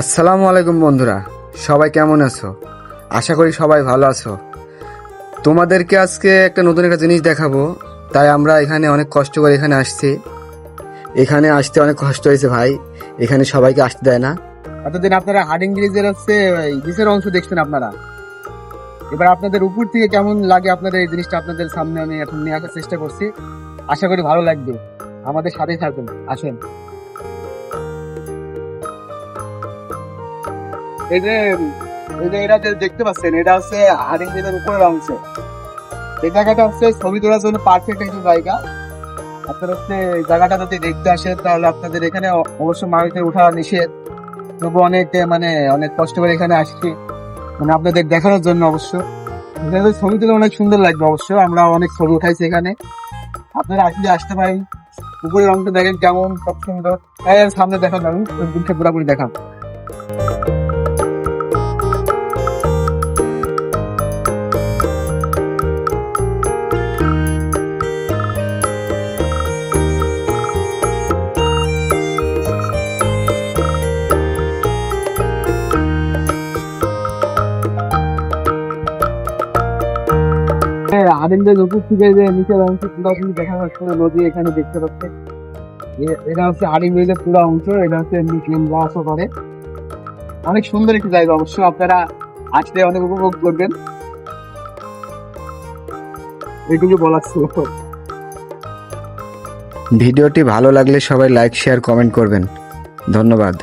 আসসালামু। আলাইকুম বন্ধুরা সবাই কেমন আছো? আশা করি সবাই ভালো আছো। তোমাদেরকে আজকে একটা নতুন একটা জিনিস দেখাবো তাই আমরা এখানে অনেক কষ্ট করে এখানে আসছি। এখানে আসতে অনেক কষ্ট হয়েছে ভাই এখানে সবাইকে আসতে দেয় না। এতদিন আপনারা হার্ডিং ব্রিজের হচ্ছে নিচের অংশ দেখছেন আপনারা? এবার আপনাদের উপর থেকে কেমন লাগে আপনাদের এই জিনিসটা আপনাদের সামনে আমি এখন নিয়ে আসার চেষ্টা করছি। আশা করি ভালো লাগবে। আমাদের সাথেই থাকবেন আসেন। এই যে এই যে এটা যে দেখতে পাচ্ছেন, এটা হচ্ছে ব্রিজের উপরের অংশ। এই জায়গাটা হচ্ছে ছবি তোলার জন্য পারফেক্ট একটা জায়গা। আপনারা হচ্ছে জায়গাটা যদি দেখতে আসেন, তাহলে আপনাদের এখানে অবশ্য মাটিতে ওঠা নিষেধ। তবু অনেক মানে অনেক কষ্ট করে এখানে আসছি। মানে আপনাদের দেখানোর জন্য অবশ্য। ছবি তুলে অনেক সুন্দর লাগবে অবশ্য। আমরা অনেক ছবি উঠাইছি এখানে। আপনারা আসলে আসতে পারেন। উপরের রংটা দেখেন কেমন, সব সুন্দর। সামনে দেখান আমি পুরোপুরি দেখান। আদিনদের উপর থেকে যে নিচের অংশ পুরো তুমি দেখা যাচ্ছে নদী এখানে দেখতে পাচ্ছে। এ- এটা হচ্ছে আদিম ব্রিজের পুরো অংশ, এটা হচ্ছে নিচে করে অনেক সুন্দর একটি জায়গা, অবশ্য আপনারা আসলে অনেক উপভোগ করবেন। এইটুকু বলার ছিল। ভিডিওটি ভালো লাগলে সবাই লাইক শেয়ার কমেন্ট করবেন। ধন্যবাদ।